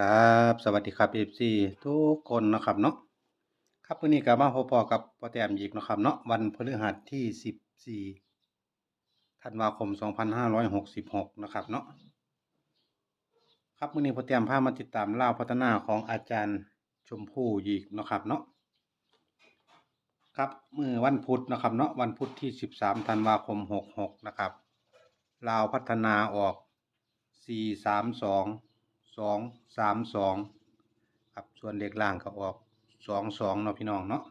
ครับสวัสดีครับ FC ทุกคนนะครับเนาะครับวันนี้ก็มาพบๆกับพ่อแต้มอีกนะครับเนาะวันพฤหัสที่14ธันวาคม2566นะครับเนาะครับวันนี้พ่อแต้มพามาติดตามเล่าพัฒนาของอาจารย์ชมพู่อีกนะครับเนาะครับเมื่อวันพุธนะครับเนาะวันพุธที่13ธันวาคม66นะครับลาวพัฒนาออก432สอง สามสองครับส่วนเลขล่างก็ออกสองสองเนาะพี่น้องเนาะ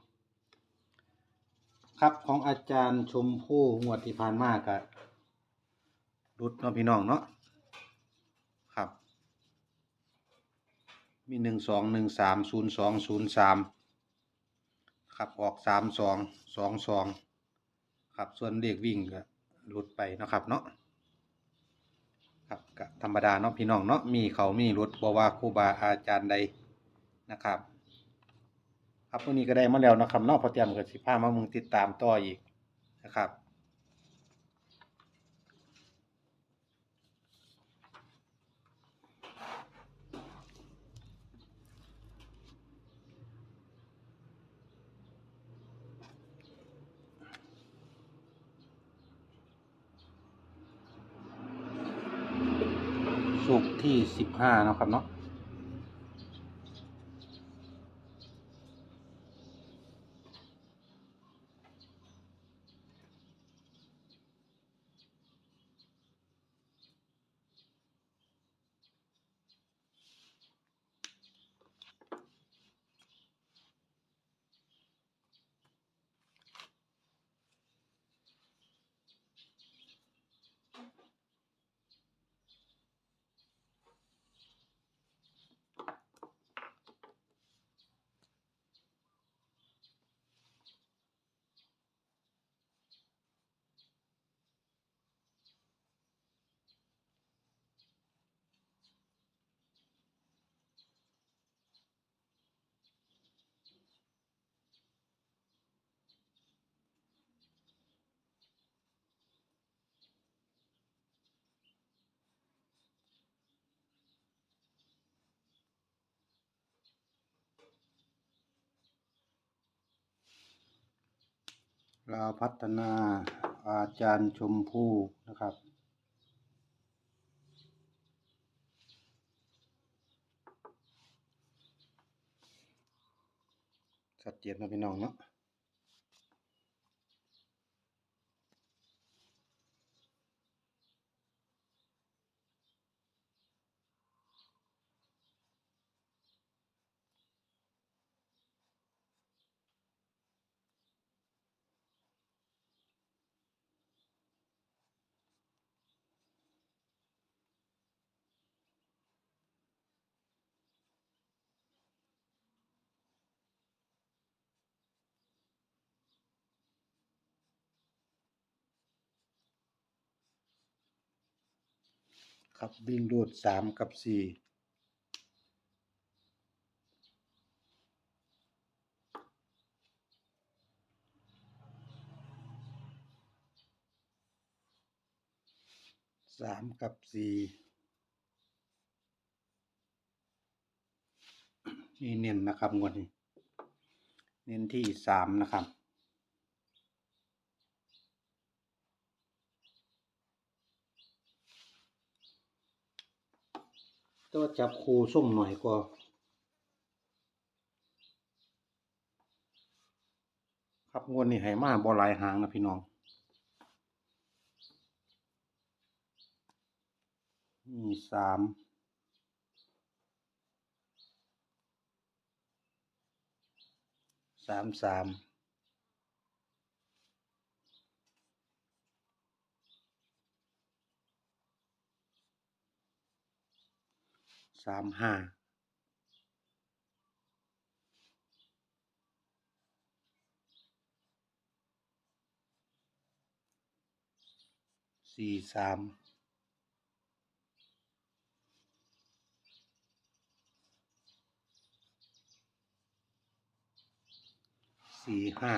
ครับของอาจารย์ชมพู่งวดที่ผ่านมาก็รุดเนาะพี่น้องเนาะครับ มีหนึ่งสองหนึ่งสามศูนย์สองศูนย์สามครับออกสามสองสองสองครับส่วนเลขวิ่งก็หลุดไปนะครับเนาะ ก็ธรรมดาเนาะพี่น้องเนาะมีเขามีรถบว่าครูบาอาจารย์ใดนะครับ ครับวันนี้ก็ได้มาแล้วนะครับเนอกพอเตรียมกับสิพามามึงติดตามต่ออีกนะครับ สุกร์ที่สิบห้านาะครับเนาะ ลาวพัฒนาอาจารย์ชมพู่นะครับ สัดเจนนะพี่น้องเนาะ ครับวิ่งรูดสามกับสี่สามกับสี่นี่เน้นนะครับงวดนี้ เน้นที่สามนะครับ แต่ว่าจับคูส้มหน่อยก็ครับงวดนี้ให้มาบ่หลายหางนะพี่น้องมีสามสามสาม สามห้าสี่สามสี่ห้า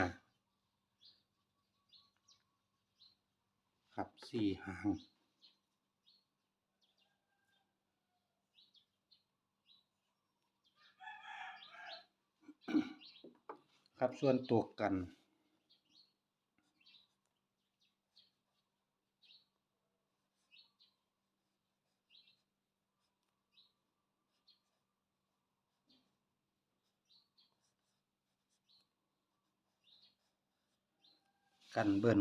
ครับสี่หาง ครับ ส่วนตัวกัน กันเบิ้ล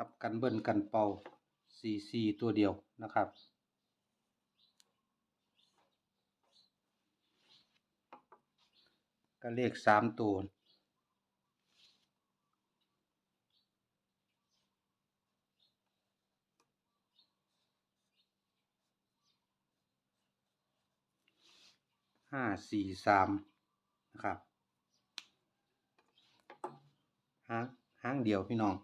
ครับกันเบิ้ลกันเป่าซีซีตัวเดียวนะครับ ก็เลขสามตัวห้าสี่สามนะครับหางห้างเดียวพี่น้อง แ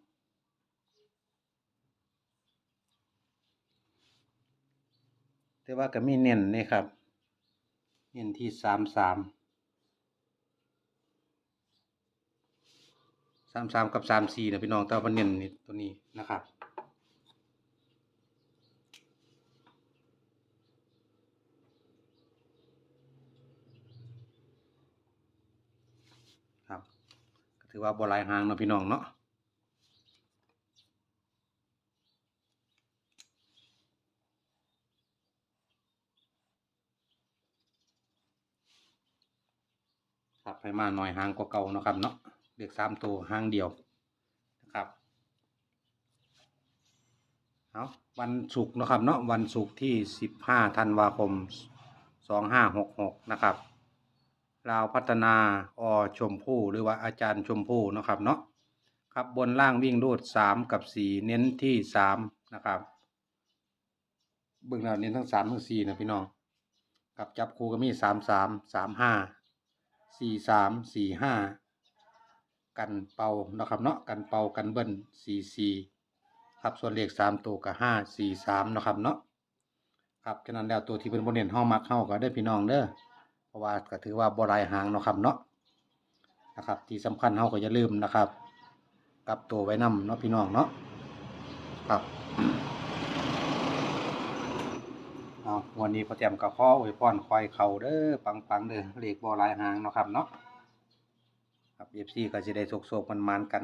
ต่ ว่าก็มีเน้นนี่ครับ เน้นที่สามสามสามสามกับสามสี่นะพี่น้องแต่ว่าเน้นนี่ตัวนี้นะครับครับก็ถือว่าบหลายหางเนาะพี่น้องเนาะ ให้มาหน่อยหางกว่าเก่านะครับเนาะเรียกสามตัวหางเดียวนะครับเอาวันศุกร์นะครับเนาะวันศุกร์ที่สิบห้าธันวาคมสองห้าหกหกนะครับลาวพัฒนาอชมพู่หรือว่าอาจารย์ชมพู่นะครับเนาะครับบนล่างวิ่งรูดสามกับสี่เน้นที่สามนะครับเบื้องหน้าเน้นทั้งสามทั้งสี่นะพี่น้องกับจับคู่ก็มีสามสามสามห้า สี่สามสี่ห้ากันเป่านะครับเนาะกันเป่ากันเบิ้ลสี่สี่ครับส่วนเลขสามตัวกับห้าสี่สามนะครับเนาะครับฉะนั้นแล้วตัวที่เป็นบนเน้นห้องมักเข้าก็ได้พี่น้องเด้อเพราะว่าก็ถือว่าบรายหางนะครับเนาะนะครับ ที่สำคัญเฮาก็อย่าลืมนะครับ กับตัวไว้นำเนาะพี่น้องเนาะครับ เอาวันนี้พอเตรียมกับข้ออวยพรคอยเขาเด้อปังปังๆเด้อเลขบ่หลายหางเนาะครับเนาะครับเอฟซีก็จะได้โศกๆมันมันกัน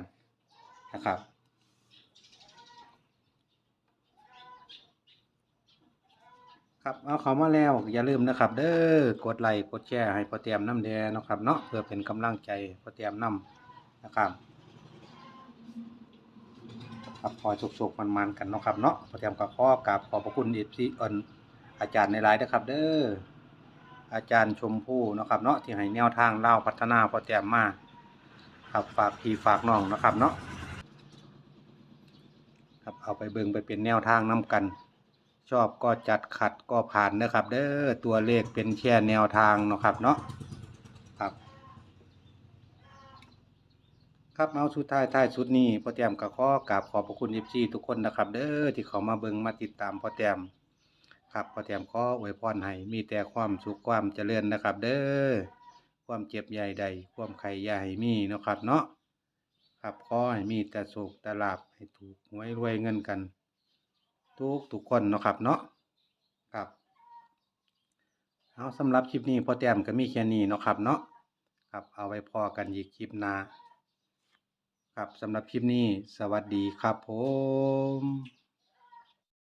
นะครับครับเอาเขามาแล้วอย่าลืมนะครับ เด้อกดไลค์กดแชร์ให้พอเตรียมน้ำแดงนะครับเนาะเพื่อเป็นกำลังใจพอเตรียมน้ำนะครับครับคอยสุกๆมันๆกันเนาะครับเนาะพอเตรียมกับข้อกราบขอบพระคุณเอฟซีเอิน อาจารย์ในไลน์นะครับ เด้ออาจารย์ชมพู่นะครับเนาะที่ให้แนวทางเล่าพัฒนาพอเตรียมมาครับฝากพี่ฝากน้องนะครับเนาะครับเอาไปเบิงไปเป็นแนวทางนํกัน ชอบก็จัดขัดก็ผ่านนะครับ เด้อตัวเลขเป็นแค่แนวทางนะครับเนาะครับครับเอาสุดท้ายท้ายสุดนี้พอแต้มก็ขอกราบขอบพระคุณ FC ทุกคนนะครับ เด้อที่เขามาเบิงมาติดตามพอแต้ม ครับพอแต้มขออวยพรให้มีแต่ความสุขความเจริญนะครับ เด้อความเจ็บใหญ่ใด ความไข่ใหญ่มีเนาะครับเนาะครับขอให้มีแต่สุขแต่ลาภให้ถูกหวยรวยเงินกัน ทุกทุกคนเนาะครับเนาะครับเอาสำหรับคลิปนี้พอแต้มก็มีแค่นี้เนาะครับเนาะครับเอาไว้พอกันอีกคลิปหน้าครับสำหรับคลิปนี้สวัสดีครับผม